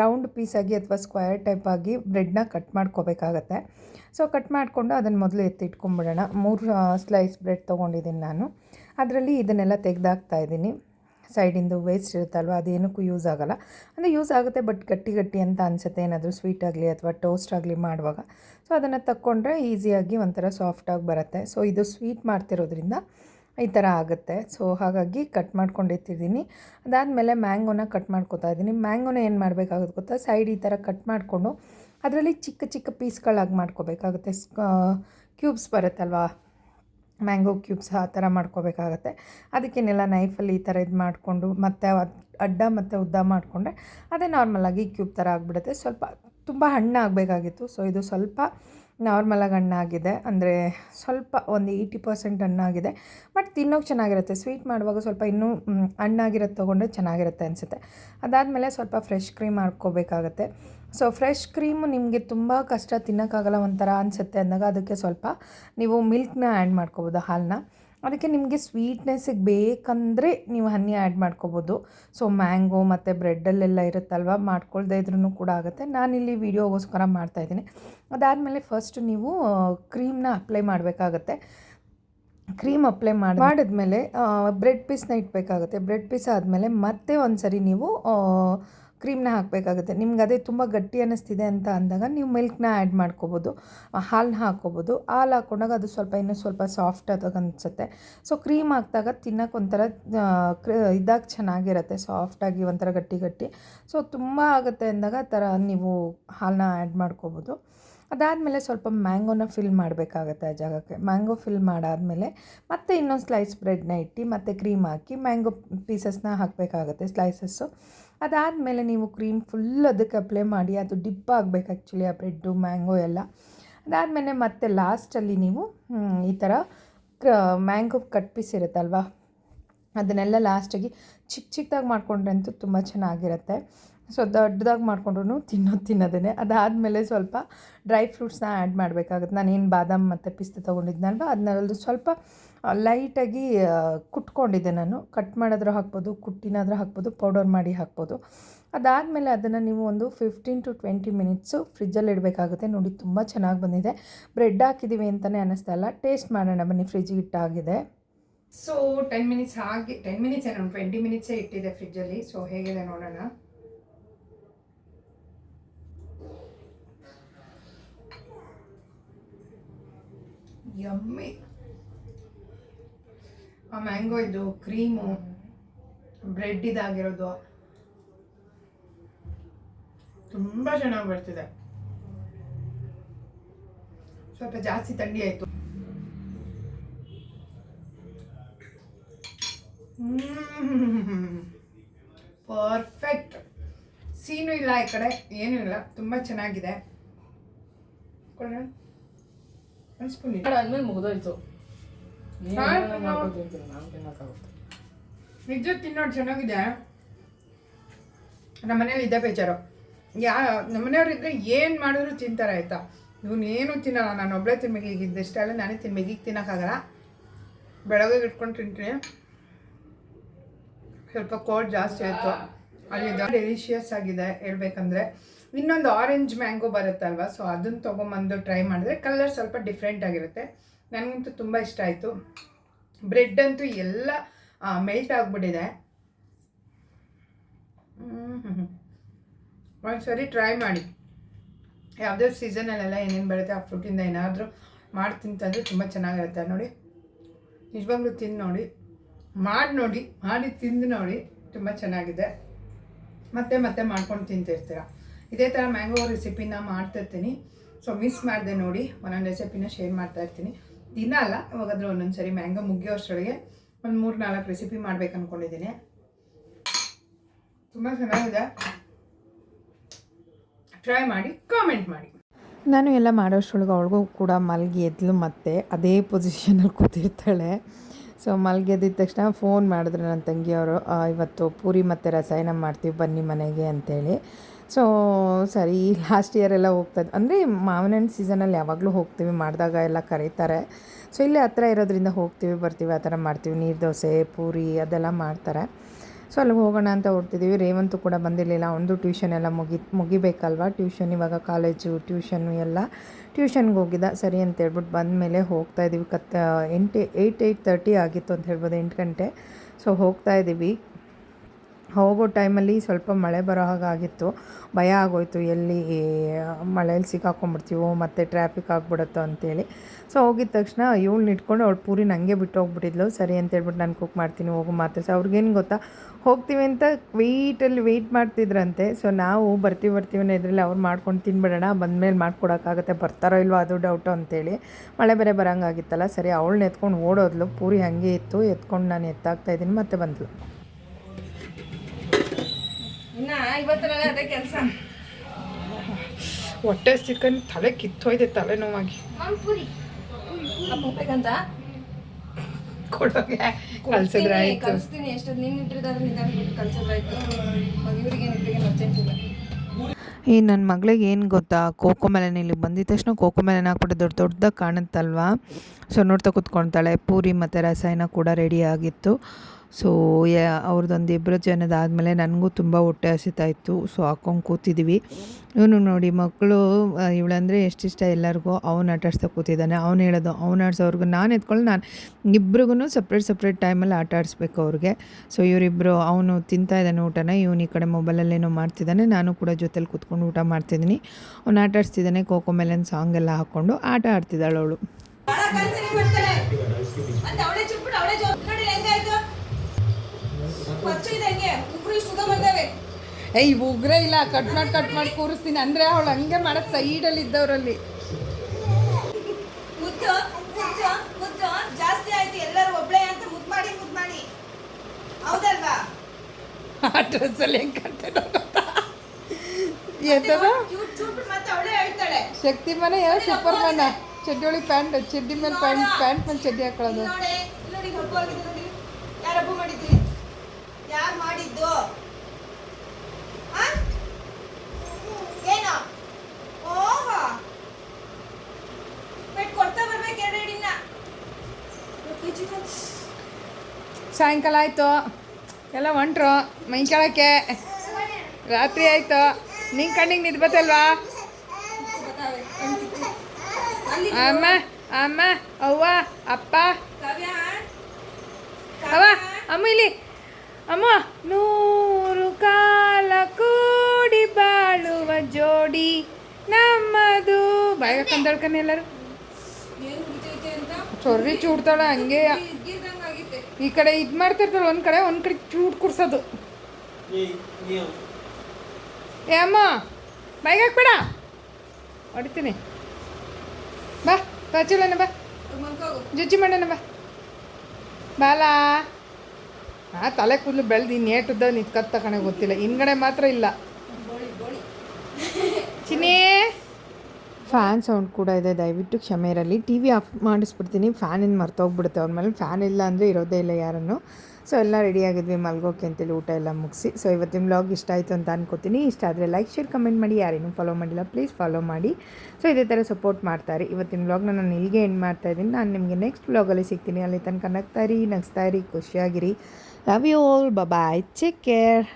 ರೌಂಡ್ ಪೀಸಾಗಿ ಅಥವಾ ಸ್ಕ್ವಯರ್ ಟೈಪ್ ಆಗಿ ಬ್ರೆಡ್ನ ಕಟ್ ಮಾಡ್ಕೋಬೇಕಾಗತ್ತೆ. ಸೊ ಕಟ್ ಮಾಡಿಕೊಂಡು ಅದನ್ನು ಮೊದಲು ಎತ್ತಿಟ್ಕೊಂಬಿಡೋಣ ಮೂರು ಸ್ಲೈಸ್ ಬ್ರೆಡ್ ತೊಗೊಂಡಿದ್ದೀನಿ ನಾನು. ಅದರಲ್ಲಿ ಇದನ್ನೆಲ್ಲ ತೆಗೆದಾಕ್ತಾ ಇದ್ದೀನಿ. ಸೈಡಿಂದು ವೇಸ್ಟ್ ಇರುತ್ತಲ್ವ, ಅದೇನಕ್ಕೂ ಯೂಸ್ ಆಗೋಲ್ಲ. ಅಂದರೆ ಯೂಸ್ ಆಗುತ್ತೆ ಬಟ್ ಗಟ್ಟಿ ಗಟ್ಟಿ ಅಂತ ಅನಿಸುತ್ತೆ, ಏನಾದರೂ ಸ್ವೀಟ್ ಆಗಲಿ ಅಥವಾ ಟೋಸ್ಟ್ ಆಗಲಿ ಮಾಡುವಾಗ. ಸೊ ಅದನ್ನು ತಕ್ಕೊಂಡ್ರೆ ಈಸಿಯಾಗಿ ಒಂಥರ ಸಾಫ್ಟಾಗಿ ಬರುತ್ತೆ. ಸೊ ಇದು ಸ್ವೀಟ್ ಮಾಡ್ತಿರೋದ್ರಿಂದ ಈ ಥರ ಆಗುತ್ತೆ. ಸೊ ಹಾಗಾಗಿ ಕಟ್ ಮಾಡ್ಕೊಂಡಿರ್ತಿದ್ದೀನಿ. ಅದಾದಮೇಲೆ ಮ್ಯಾಂಗೋನ ಕಟ್ ಮಾಡ್ಕೊತಾ ಇದ್ದೀನಿ. ಮ್ಯಾಂಗೋನ ಏನು ಮಾಡಬೇಕಾಗುತ್ತೆ ಗೊತ್ತಾ? ಸೈಡ್ ಈ ಥರ ಕಟ್ ಮಾಡಿಕೊಂಡು, ಅದರಲ್ಲಿ ಚಿಕ್ಕ ಚಿಕ್ಕ ಪೀಸ್ಗಳಾಗಿ ಮಾಡ್ಕೋಬೇಕಾಗುತ್ತೆ. ಕ್ಯೂಬ್ಸ್ ಬರುತ್ತಲ್ವಾ? ಮ್ಯಾಂಗೋ ಕ್ಯೂಬ್ಸ್ ಆ ಥರ ಮಾಡ್ಕೋಬೇಕಾಗತ್ತೆ. ಅದಕ್ಕೇನೆಲ್ಲ ನೈಫಲ್ಲಿ ಈ ಥರ ಇದು ಮಾಡಿಕೊಂಡು ಮತ್ತು ಅಡ್ಡ ಮತ್ತು ಉದ್ದ ಮಾಡಿಕೊಂಡ್ರೆ ಅದೇ ನಾರ್ಮಲಾಗಿ ಕ್ಯೂಬ್ ಥರ ಆಗಿಬಿಡುತ್ತೆ. ಸ್ವಲ್ಪ ತುಂಬ ಹಣ್ಣಾಗಬೇಕಾಗಿತ್ತು. ಸೊ ಇದು ಸ್ವಲ್ಪ ನಾರ್ಮಲಾಗಿ ಹಣ್ಣಾಗಿದೆ. ಅಂದರೆ ಸ್ವಲ್ಪ ಒಂದು ಏಯ್ಟಿ ಪರ್ಸೆಂಟ್ ಹಣ್ಣಾಗಿದೆ. ಬಟ್ ತಿನ್ನೋಕೆ ಚೆನ್ನಾಗಿರುತ್ತೆ. ಸ್ವೀಟ್ ಮಾಡುವಾಗ ಸ್ವಲ್ಪ ಇನ್ನೂ ಹಣ್ಣಾಗಿರೋದು ತೊಗೊಂಡ್ರೆ ಚೆನ್ನಾಗಿರುತ್ತೆ ಅನಿಸುತ್ತೆ. ಅದಾದಮೇಲೆ ಸ್ವಲ್ಪ ಫ್ರೆಶ್ ಕ್ರೀಮ್ ಮಾಡ್ಕೋಬೇಕಾಗತ್ತೆ. ಸೊ ಫ್ರೆಶ್ ಕ್ರೀಮು ನಿಮಗೆ ತುಂಬ ಕಷ್ಟ ತಿನ್ನೋಕ್ಕಾಗಲ್ಲ ಒಂಥರ ಅನಿಸುತ್ತೆ ಅಂದಾಗ ಅದಕ್ಕೆ ಸ್ವಲ್ಪ ನೀವು ಮಿಲ್ಕ್ನ ಆ್ಯಡ್ ಮಾಡ್ಕೋಬೋದು ಹಾಲನ್ನ ಅದಕ್ಕೆ ನಿಮಗೆ ಸ್ವೀಟ್ನೆಸ್ಸಿಗೆ ಬೇಕಂದರೆ ನೀವು ಹನಿ ಆ್ಯಡ್ ಮಾಡ್ಕೋಬೋದು. ಸೊ ಮ್ಯಾಂಗೋ ಮತ್ತು ಬ್ರೆಡ್ಡಲ್ಲೆಲ್ಲ ಇರುತ್ತಲ್ವ, ಮಾಡ್ಕೊಳ್ದೇ ಇದ್ರೂ ಕೂಡ ಆಗುತ್ತೆ. ನಾನಿಲ್ಲಿ ವೀಡಿಯೋಗೋಸ್ಕರ ಮಾಡ್ತಾಯಿದ್ದೀನಿ ಅದಾದಮೇಲೆ ಫಸ್ಟ್ ನೀವು ಕ್ರೀಮ್ನ ಅಪ್ಲೈ ಮಾಡಬೇಕಾಗತ್ತೆ. ಕ್ರೀಮ್ ಅಪ್ಲೈ ಮಾಡಿ, ಮಾಡಿದ್ಮೇಲೆ ಬ್ರೆಡ್ ಪೀಸ್ನ ಇಟ್ಬೇಕಾಗುತ್ತೆ. ಬ್ರೆಡ್ ಪೀಸ್ ಆದಮೇಲೆ ಮತ್ತೆ ಒಂದು ಸರಿ ನೀವು ಕ್ರೀಮ್ನ ಹಾಕಬೇಕಾಗುತ್ತೆ. ನಿಮ್ಗೆ ಅದೇ ತುಂಬ ಗಟ್ಟಿ ಅನ್ನಿಸ್ತಿದೆ ಅಂತ ಅಂದಾಗ ನೀವು ಮಿಲ್ಕ್ನ ಆ್ಯಡ್ ಮಾಡ್ಕೋಬೋದು. ಹಾಲನ್ನ ಹಾಕ್ಕೋಬೋದು. ಹಾಲು ಹಾಕ್ಕೊಂಡಾಗ ಅದು ಸ್ವಲ್ಪ ಇನ್ನೂ ಸ್ವಲ್ಪ ಸಾಫ್ಟ್ ಆದಾಗ ಅನಿಸುತ್ತೆ. ಸೊ, ಕ್ರೀಮ್ ಹಾಕಿದಾಗ ತಿನ್ನೋಕೆ ಒಂಥರ ಇದಾಗ ಚೆನ್ನಾಗಿರುತ್ತೆ. ಸಾಫ್ಟಾಗಿ ಒಂಥರ ಗಟ್ಟಿ ಗಟ್ಟಿ. ಸೊ, ತುಂಬ ಆಗುತ್ತೆ ಅಂದಾಗ ಆ ಥರ ನೀವು ಹಾಲನ್ನ ಆ್ಯಡ್ ಮಾಡ್ಕೋಬೋದು. ಅದಾದಮೇಲೆ ಸ್ವಲ್ಪ ಮ್ಯಾಂಗೋನ ಫಿಲ್ ಮಾಡಬೇಕಾಗತ್ತೆ ಆ ಜಾಗಕ್ಕೆ. ಮ್ಯಾಂಗೋ ಫಿಲ್ ಮಾಡಾದಮೇಲೆ ಮತ್ತೆ ಇನ್ನೊಂದು ಸ್ಲೈಸ್ ಬ್ರೆಡ್ನ ಇಟ್ಟು ಮತ್ತು ಕ್ರೀಮ್ ಹಾಕಿ ಮ್ಯಾಂಗೋ ಪೀಸಸ್ನ ಹಾಕಬೇಕಾಗತ್ತೆ. ಸ್ಲೈಸಸ್ಸು. ಅದಾದಮೇಲೆ ನೀವು ಕ್ರೀಮ್ ಫುಲ್ ಅದಕ್ಕೆ ಅಪ್ಲೈ ಮಾಡಿ, ಅದು ಡಿಪ್ ಆಗಬೇಕು ಆ್ಯಕ್ಚುಲಿ ಆ ಬ್ರೆಡ್ಡು ಮ್ಯಾಂಗೋ ಎಲ್ಲ. ಅದಾದಮೇಲೆ ಮತ್ತೆ ಲಾಸ್ಟಲ್ಲಿ ನೀವು ಈ ಥರ ಮ್ಯಾಂಗೋ ಕಟ್ ಪೀಸ್ ಇರುತ್ತಲ್ವಾ? ಅದನ್ನೆಲ್ಲ ಲಾಸ್ಟಿಗೆ ಚಿಕ್ಕ ಚಿಕ್ಕದಾಗಿ ಮಾಡ್ಕೊಂಡ್ರೆ ಅಂತೂ ತುಂಬ ಚೆನ್ನಾಗಿರುತ್ತೆ. ಸೊ ದೊಡ್ಡದಾಗಿ ಮಾಡ್ಕೊಂಡ್ರು ತಿನ್ನೋದು ತಿನ್ನೋದೇ ಅದಾದಮೇಲೆ ಸ್ವಲ್ಪ ಡ್ರೈ ಫ್ರೂಟ್ಸ್ನ ಆ್ಯಡ್ ಮಾಡಬೇಕಾಗುತ್ತೆ. ನಾನೇನು ಬಾದಾಮ್ ಮತ್ತು ಪಿಸ್ತಾ ತೊಗೊಂಡಿದ್ನಲ್ವ? ಅದನ್ನಲ್ಲದು ಸ್ವಲ್ಪ ಲೈಟಾಗಿ ಕುಟ್ಕೊಂಡಿದ್ದೆ ನಾನು. ಕಟ್ ಮಾಡಿದ್ರೂ ಹಾಕ್ಬೋದು, ಕುಟ್ಟಿನಾದರೂ ಹಾಕ್ಬೋದು, ಪೌಡರ್ ಮಾಡಿ ಹಾಕ್ಬೋದು. ಅದಾದಮೇಲೆ ಅದನ್ನು ನೀವು ಒಂದು ಫಿಫ್ಟೀನ್ ಟು ಟ್ವೆಂಟಿ ಮಿನಿಟ್ಸು ಫ್ರಿಜ್ಜಲ್ಲಿ ಇಡಬೇಕಾಗುತ್ತೆ. ನೋಡಿ, ತುಂಬ ಚೆನ್ನಾಗಿ ಬಂದಿದೆ. ಬ್ರೆಡ್ ಹಾಕಿದ್ದೀವಿ ಅಂತಲೇ ಅನ್ನಿಸ್ತಾ ಇಲ್ಲ. ಟೇಸ್ಟ್ ಮಾಡೋಣ ಬನ್ನಿ, ಫ್ರಿಜ್ಜಿಗೆ ಇಟ್ಟಾಗಿದೆ. ಸೊ ಟೆನ್ ಮಿನಿಟ್ಸ್ ಹಾಗೆ ಟೆನ್ ಮಿನಿಟ್ಸ್ ಏನೋ ಟ್ವೆಂಟಿ ಮಿನಿಟ್ಸೇ ಇಟ್ಟಿದೆ ಫ್ರಿಜ್ಜಲ್ಲಿ. ಸೊ ಹೇಗಿದೆ ನೋಡೋಣ? ಯಮ್ಮಿ ಆ ಮ್ಯಾಂಗೋ ಇದು ಕ್ರೀಮು, ಬ್ರೆಡ್ ಇದಾಗಿರೋದು. ತುಂಬ ಚೆನ್ನಾಗಿ ಬರ್ತಿದೆ. ಸ್ವಲ್ಪ ಜಾಸ್ತಿ ಥಂಡಿ ಆಯಿತು. ಪರ್ಫೆಕ್ಟ್. ಸೀನು ಇಲ್ಲ ಈ ಕಡೆ, ಏನೂ ಇಲ್ಲ, ತುಂಬ ಚೆನ್ನಾಗಿದೆ. ಆದ್ಮೇಲೆ ಮುಗಿದೋಯ್ತು. ನಿಜ ತಿನ್ನೋದು ಚೆನ್ನಾಗಿದೆ. ನಮ್ಮ ಮನೇಲಿ ಇದ್ದೇ ಬೇಜಾರು. ಯಾ ನಮ್ಮನೆಯವ್ರು ಇದ್ರೆ ಏನು ಮಾಡಿದ್ರು ತಿಂತಾರೆ ಆಯ್ತಾ? ಇವನು ಏನು ತಿನ್ನಲ್ಲ. ನಾನು ಒಬ್ಬಳೇ ತಿನ್ಬೇಕು ಈಗ ಇದ್ದಷ್ಟೆಲ್ಲ ನಾನೇ ತಿನ್ಬೇಕು ಈಗ ತಿನ್ನೋಕ್ಕಾಗಲ್ಲ. ಬೆಳಗ್ಗೆ ಇಟ್ಕೊಂಡು ತಿಂತೀನಿ. ಸ್ವಲ್ಪ ಕೋಲ್ಡ್ ಜಾಸ್ತಿ ಆಯಿತು. ಅಲ್ಲಿ. ಡೆಲಿಷಿಯಸ್ ಆಗಿದೆ ಹೇಳ್ಬೇಕಂದ್ರೆ. ಇನ್ನೊಂದು ಆರೆಂಜ್ ಮ್ಯಾಂಗೋ ಬರುತ್ತಲ್ವ? ಸೊ ಅದನ್ನು ತೊಗೊಂಬಂದು ಟ್ರೈ ಮಾಡಿದ್ರೆ ಕಲರ್ ಸ್ವಲ್ಪ ಡಿಫ್ರೆಂಟ್ ಆಗಿರುತ್ತೆ. ನನಗಂತೂ ತುಂಬ ಇಷ್ಟ ಆಯಿತು. ಬ್ರೆಡ್ ಅಂತೂ ಎಲ್ಲ ಮೆಲ್ಟ್ ಆಗಿಬಿಟ್ಟಿದೆ. ಒಂದು ಸರಿ ಟ್ರೈ ಮಾಡಿ. ಯಾವುದೋ ಸೀಸನಲ್ಲೆಲ್ಲ ಏನೇನು ಬರುತ್ತೆ, ಆ ಫ್ರೂಟಿಂದ ಏನಾದರೂ ಮಾಡಿ ತಿಂತಂದ್ರೆ ತುಂಬ ಚೆನ್ನಾಗಿರುತ್ತೆ. ನೋಡಿ, ನಿಜವಾಗ್ಲೂ ತಿಂದು ನೋಡಿ. ಮಾಡಿ ನೋಡಿ, ಮಾಡಿ ತಿಂದು ನೋಡಿ, ತುಂಬ ಚೆನ್ನಾಗಿದೆ. ಮತ್ತೆ ಮತ್ತೆ ಮಾಡ್ಕೊಂಡು ತಿಂತಿರ್ತೀರ. ಇದೇ ಥರ ಮ್ಯಾಂಗೋ ರೆಸಿಪಿನ ಮಾಡ್ತಿರ್ತೀನಿ. ಸೊ ಮಿಸ್ ಮಾಡಿದೆ ನೋಡಿ, ಒಂದೊಂದು ರೆಸಿಪಿನ ಶೇರ್ ಮಾಡ್ತಾ ಇರ್ತೀನಿ. ದಿನ ಅಲ್ಲ, ಯಾವಾಗಾದ್ರೂ ಒಂದೊಂದು ಸರಿ ಮ್ಯಾಂಗೋ ಮುಗಿಯೋಷ್ಟರೊಳಗೆ ಒಂದು ಮೂರು ನಾಲ್ಕು ರೆಸಿಪಿ ಮಾಡ್ಬೇಕು ಅಂದ್ಕೊಂಡಿದ್ದೀನಿ ತುಂಬ ಚೆನ್ನಾಗಿದೆ. ಟ್ರೈ ಮಾಡಿ ಕಾಮೆಂಟ್ ಮಾಡಿ. ನಾನು ಎಲ್ಲ ಮಾಡೋಷ್ಟೊಳಗೆ ಅವಳಿಗೂ ಕೂಡ ಮಲಗಿ ಎದ್ಲು ಮತ್ತೆ ಅದೇ ಪೊಸಿಷನಲ್ಲಿ ಕೂತಿರ್ತಾಳೆ. ಸೊ ಮಲಗಿ ಎದ್ದಿದ ತಕ್ಷಣ ಫೋನ್ ಮಾಡಿದ್ರು ನನ್ನ ತಂಗಿಯವರು ಇವತ್ತು ಪೂರಿ ಮತ್ತು ರಸಾಯನ ಮಾಡ್ತೀವಿ ಬನ್ನಿ ಮನೆಗೆ ಅಂತೇಳಿ. ಸೊ, ಸರಿ ಲಾಸ್ಟ್ ಇಯರ್ ಎಲ್ಲ ಹೋಗ್ತಾ ಅಂದರೆ ಮಾವಿನ ಹಣ್ಣು ಸೀಸನಲ್ಲಿ ಯಾವಾಗಲೂ ಹೋಗ್ತೀವಿ, ಮಾಡಿದಾಗ ಎಲ್ಲ ಕರೀತಾರೆ. ಸೊ, ಇಲ್ಲೇ ಹತ್ರ ಇರೋದ್ರಿಂದ ಹೋಗ್ತೀವಿ, ಬರ್ತೀವಿ, ಆ ಥರ ಮಾಡ್ತೀವಿ. ನೀರು ದೋಸೆ, ಪೂರಿ ಅದೆಲ್ಲ ಮಾಡ್ತಾರೆ. ಸೊ ಅಲ್ಲಿಗೆ ಹೋಗೋಣ ಅಂತ ಹೊರ್ತಿದ್ದೀವಿ ರೇವಂತು ಕೂಡ ಬಂದಿರಲಿಲ್ಲ. ಅವನದು ಟ್ಯೂಷನ್ ಎಲ್ಲ ಮುಗಿ, ಮುಗಿಬೇಕಲ್ವ? ಟ್ಯೂಷನ್ ಇವಾಗ ಕಾಲೇಜು ಟ್ಯೂಷನ್ನು ಎಲ್ಲ ಟ್ಯೂಷನ್ಗೆ ಹೋಗಿದ್ದ. ಸರಿ ಅಂತ ಹೇಳ್ಬಿಟ್ಟು ಬಂದಮೇಲೆ ಹೋಗ್ತಾ ಇದ್ದೀವಿ ಕತ್, ಎಂಟು ಏಯ್ಟ್ ಏಯ್ಟ್ ತರ್ಟಿ ಆಗಿತ್ತು ಅಂತ ಹೇಳ್ಬೋದು, ಎಂಟು ಗಂಟೆ. ಸೊ, ಹೋಗ್ತಾ ಇದ್ದೀವಿ ಹೋಗೋ ಟೈಮಲ್ಲಿ ಸ್ವಲ್ಪ ಮಳೆ ಬರೋ ಹಾಗಾಗಿತ್ತು. ಭಯ ಆಗೋಯ್ತು. ಎಲ್ಲಿ ಮಳೇಲಿ ಸಿಕ್ಕಾಕೊಂಡ್ಬಿಡ್ತೀವೋ, ಮತ್ತು ಟ್ರಾಫಿಕ್ ಆಗಿಬಿಡುತ್ತೋ ಅಂತೇಳಿ. ಸೊ ಹೋಗಿದ ತಕ್ಷಣ ಇವಳನ್ನ ಇಟ್ಕೊಂಡು ಅವಳು ಪೂರಿ ನನಗೆ ಬಿಟ್ಟು ಹೋಗ್ಬಿಟ್ಟಿದ್ಲು ಸರಿ ಅಂತ ಹೇಳ್ಬಿಟ್ಟು ನಾನು ಕುಕ್ ಮಾಡ್ತೀನಿ, ಹೋಗು ಮಾತಾಡ್ಸ ಅವ್ರಿಗೇನು ಗೊತ್ತಾ? ಹೋಗ್ತೀವಿ ಅಂತ ವೆಯ್ಟಲ್ಲಿ ವೆಯ್ಟ್ ಮಾಡ್ತಿದ್ರಂತೆ. ಸೊ ನಾವು ಬರ್ತೀವಿ ಬರ್ತೀವಿ ಅನ್ನೋ ಇದರಲ್ಲಿ ಅವ್ರು ಮಾಡ್ಕೊಂಡು ತಿನ್ಬಿಡೋಣ, ಬಂದಮೇಲೆ ಮಾಡ್ಕೊಡೋಕ್ಕಾಗತ್ತೆ. ಬರ್ತಾರೋ ಇಲ್ವೋ ಅದು ಡೌಟು ಅಂತೇಳಿ. ಮಳೆ ಬೇರೆ ಬರೋಂಗಾಗಿತ್ತಲ್ಲ, ಸರಿ ಅವಳನ್ನ ಎತ್ಕೊಂಡು ಓಡೋದ್ಲು. ಪೂರಿ ಹಾಗೆ ಇತ್ತು. ಎತ್ಕೊಂಡು ನಾನು ಎತ್ತಾಗ್ತಾಯಿದ್ದೀನಿ ಮತ್ತೆ ಬಂದ್ಲು ಇನ್ನ ಇವತ್ತಲ್ಲ ಅದೇ ಕೆಲಸ. ಹೊಟ್ಟೆ ಚಿಕನ್ ತಲೆ ಕಿತ್ತೋಯ್ದೆ ತಲೆನೋವಾಗಿ ನೋವಾಗಿ. ಕೊಡೋಗೆ ಆಯ್ತು ಕಲಿಸ್ತೀನಿ. ಇವ್ರಿಗೆ ಇಬ್ಬರಿಗೆ ಈ ನನ್ನ ಮಗಳಿಗೆ ಏನು ಗೊತ್ತಾ? ಕೋಕೋ ಮೆಲನ್ ಇಲ್ಲಿ ಬಂದಿದ ತಕ್ಷಣ ಕೋಕೋ ಮೆಲನ್ ಹಾಕ್ಬಿಟ್ಟು ದೊಡ್ಡ ದೊಡ್ಡದಾಗಿ ಕಾಣುತ್ತಲ್ವಾ? ಸೊ ನೋಡ್ತಾ ಕೂತ್ಕೊಳ್ತಾಳೆ. ಪೂರಿ ಮತ್ತು ರಸಾಯನ ಕೂಡ ರೆಡಿ ಆಗಿತ್ತು. ಸೊ ಅವ್ರದ್ದೊಂದು ಇಬ್ಬರು ಜನದಾದಮೇಲೆ ನನಗೂ ತುಂಬ ಹೊಟ್ಟೆ ಹಸಿತಾ ಇತ್ತು ಸೊ ಹಾಕೊಂಡು ಕೂತಿದ್ವಿ. ಇವನು ನೋಡಿ ಮಕ್ಕಳು ಇವಳಂದರೆ ಎಷ್ಟಿಷ್ಟ ಎಲ್ಲರಿಗೂ ಅವ್ನು ಆಡಿಸ್ತಾ ಕೂತಿದ್ದಾನೆ. ಅವ್ನು ಹೇಳೋದು, ಅವ್ನು ಆಡ್ಸೋರ್ಗು ನಾನು ಎತ್ಕೊಳ್ಳಿ ನಾನು ಇಬ್ರಿಗೂ ಸಪ್ರೇಟ್ ಸಪ್ರೇಟ್ ಟೈಮಲ್ಲಿ ಆಟ ಆಡಿಸ್ಬೇಕು ಅವ್ರಿಗೆ. ಸೊ ಇವರಿಬ್ಬರು ಅವನು ತಿಂತಾ ಇದ್ದಾನೆ ಊಟನ, ಇವನು ಈ ಕಡೆ ಮೊಬೈಲಲ್ಲೇನೋ ಮಾಡ್ತಿದ್ದಾನೆ, ನಾನು ಕೂಡ ಜೊತೆಲಿ ಕೂತ್ಕೊಂಡು ಊಟ ಮಾಡ್ತಿದ್ದೀನಿ. ಅವ್ನು ಆಟ ಆಡಿಸ್ತಿದ್ದಾನೆ, ಕೋಕೋ ಮೇಲಿನ ಸಾಂಗ್ ಎಲ್ಲ ಹಾಕ್ಕೊಂಡು ಆಟ ಆಡ್ತಿದ್ದಾಳು ಅವಳು. ಏ ಇವು ಉಗ್ರ ಇಲ್ಲ ಕಟ್ ಮಾಡಿ ಕಟ್ ಮಾಡಿ ಕೂರಿಸ್ತೀನಿ. ಅಂದ್ರೆ ಅವಳು ಹಂಗೆ ಮಾಡೋದು ಸೈಡಲ್ಲಿ ಇದ್ದವರಲ್ಲಿ. ಜಾಸ್ತಿ ಆಯ್ತು ಎಲ್ಲರೂ ಒಬ್ಳೆ ಅಂತ ಮುದ್ದು ಮಾಡಿ ಮುದ್ದು ಮಾಡಿ ಹೌದಲ್ವಾ? ಆ ಡ್ರೆಸ್ಸಲ್ಲಿ ಹೆಂಗೆ ಕಟ್ತೇನೋ ಗೊತ್ತಾ? ಎಂತದ? ಶಕ್ತಿ ಮನೆ ಯಾವ ಸೂಪರ್ ಮನ? ಚಡ್ಡಿ ಪ್ಯಾಂಟ್ ಚಡ್ಡಿ ಮೇಲೆ ಪ್ಯಾಂಟ್ ಪ್ಯಾಂಟ್ ಮೇಲೆ ಚಡ್ಡಿ ಹಾಕೊಳ್ಳೋದು ನೋಡಿ ಇಲ್ಲಿ ನೋಡಿ ಹಬ್ಬ ಆಗಿದೆ ನೋಡಿ ಯಾರು ಹಬ್ಬ ಮಾಡಿದ್ರಿ ಯಾರು ಮಾಡಿದ್ದು. ಆ? ಏನು? ಓಹೋ. ಪೆಟ್ ಕೊಡ್ತಾ ಬರ್ಬೇಕು ಎರಡು ಸಾಯಂಕಾಲ ಆಯಿತು. ಎಲ್ಲ ಹೊಂಟ್ರು ಮೈ ಕೆಳಕ್ಕೆ. ರಾತ್ರಿ ಆಯಿತು. ನಿನ್ ಕಣ್ಣಿಗೆ ನಿದ್ದು ಬತ್ತಲ್ವಾ? ಅಮ್ಮ ಅಮ್ಮ ಅವ್ವ ಅಪ್ಪ. ಅವ ಅವ್ವ ಅಮ್ಮ ಇಲ್ಲಿ. ಅಮ್ಮ. ನೂರು ಕಾಲ ಕೂಡಿ ಬಾಳುವ ಜೋಡಿ ನಮ್ಮದು. ಬಾಯಿಗೆ ಕಂದಳ್ಕನೆ ಎಲ್ಲರೂ. ಏನು ಹುಡಿತೈತೆ ಅಂತ? ಚೊರ್ರಿ ಚೂಡ್ತಾಳೆ ಹಂಗೆ ಆಗಿತ್ತೆ. ಈ ಕಡೆ ಇದು ಮಾಡ್ತಿರ್ತಾಳೆ ಒಂದು ಕಡೆ ಒಂದು ಕಡೆ ಚೂಟ್ ಕುಡ್ಸೋದು. ಏ ಅಮ್ಮ ಬಾಯಿಗೆ ಹಾಕ್ಬೇಡ. ಹೊಡಿತೀನಿ. ಬಾ ತಚಿಲ್ಲನ ಬಾ. ಜಜ್ಜಿ ಜುಜ್ಜಿ ಮಾಡೋಣ ಬಾ. ಬಾಲಾ. ಆ ತಲೆ ಕೂದಲು ಬೆಳೆದು ಇನ್ನೇಟುದ್ದ ನಿಂತ್ಕತ್ತ ಕಣೆ ಗೊತ್ತಿಲ್ಲ. ಹಿಂದ್ಗಡೆ ಮಾತ್ರ ಇಲ್ಲ. ಚಿನ್ನಿ! ಫ್ಯಾನ್ ಸೌಂಡ್ ಕೂಡ ಇದೆ. ದಯವಿಟ್ಟು ಕ್ಷಮೆ ಇರಲಿ. ಟಿ ವಿ ಆಫ್ ಮಾಡಿಸ್ಬಿಡ್ತೀನಿ. ಫ್ಯಾನಿಂದ ಮರ್ತೋಗ್ಬಿಡುತ್ತೆ ಅವ್ರ ಮೇಲೆ ಫ್ಯಾನ್ ಇಲ್ಲ ಅಂದರೆ ಇರೋದೇ ಇಲ್ಲ ಯಾರನ್ನು. ಸೊ, ಎಲ್ಲ ರೆಡಿ ಆಗಿದ್ವಿ. ಮಲ್ಗೋಕೆ ಅಂತೇಳಿ ಊಟ ಎಲ್ಲ ಮುಗಿಸಿ. ಸೊ, ಇವತ್ತಿನ ಬ್ಲಾಗ್ ಇಷ್ಟ ಆಯಿತು ಅಂತ ಅನ್ಕೋತೀನಿ. ಇಷ್ಟ ಆದರೆ ಲೈಕ್ ಶೇರ್ ಕಮೆಂಟ್ ಮಾಡಿ. ಯಾರೇನು ಫಾಲೋ ಮಾಡಿಲ್ಲ ಪ್ಲೀಸ್ ಫಾಲೋ ಮಾಡಿ. ಸೊ, ಇದೇ ಥರ ಸಪೋರ್ಟ್ ಮಾಡ್ತಾರೆ. ಇವತ್ತಿನ ವ್ಲಾಗ್ನ ನಾನು ಇಲ್ಲಿಗೆ ಎಂಡ್ ಮಾಡ್ತಾ ಇದ್ದೀನಿ. ನಾನು ನಿಮಗೆ ನೆಕ್ಸ್ಟ್ ಬ್ಲಾಗಲ್ಲಿ ಸಿಗ್ತೀನಿ. ಅಲ್ಲಿ ತನಕ ನಗ್ತಾ ಇರಿ, ನಗ್ಸ್ತಾ ಇರಿ, ಖುಷಿಯಾಗಿರಿ. Love you all bye take care